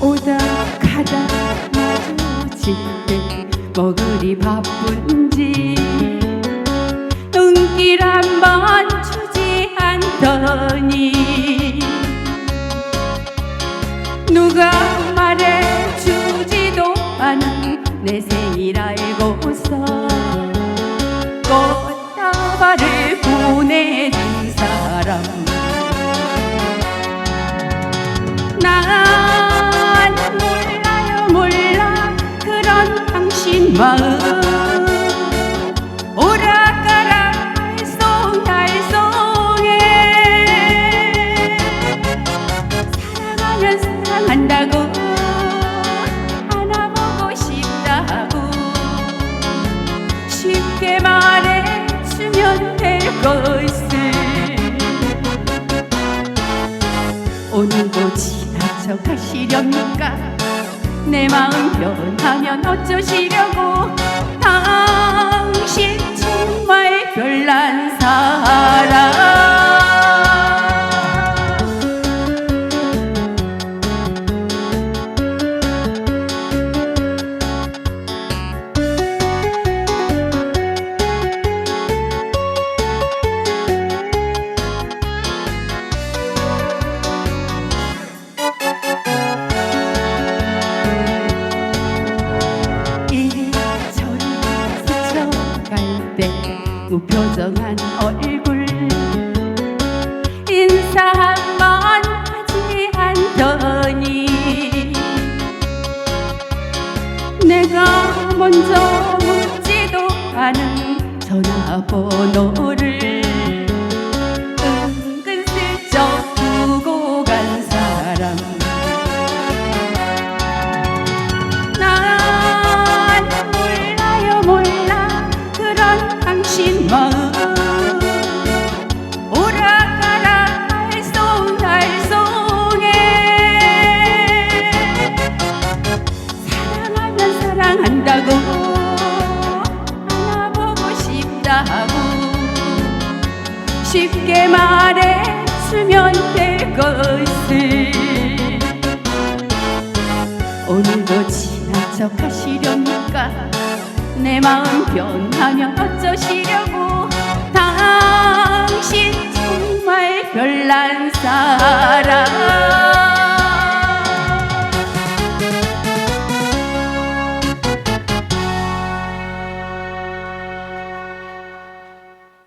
오다 가다 마주칠 때 뭐 그리 바쁜지 내 생일 알고서 꽃다발을 보내준 사람. 난 몰라요 몰라. 그런 당신 마음. 오락가락 알쏭달쏭해 사랑하면 사랑한다고 오늘도 지나쳐 가시렵니까 내 마음 변하면 어쩌시려고? 당신 정말 별난 사람 때 무표정한 얼굴. 인사 한 번 하지 않더니 내가 먼저 묻지도 않은 전화번호를 쉽게 말했으면 될 것을. 오늘도 지난 척 하시려니까 내 마음 변하면 어쩌시려고. 당신 정말 별난 사람.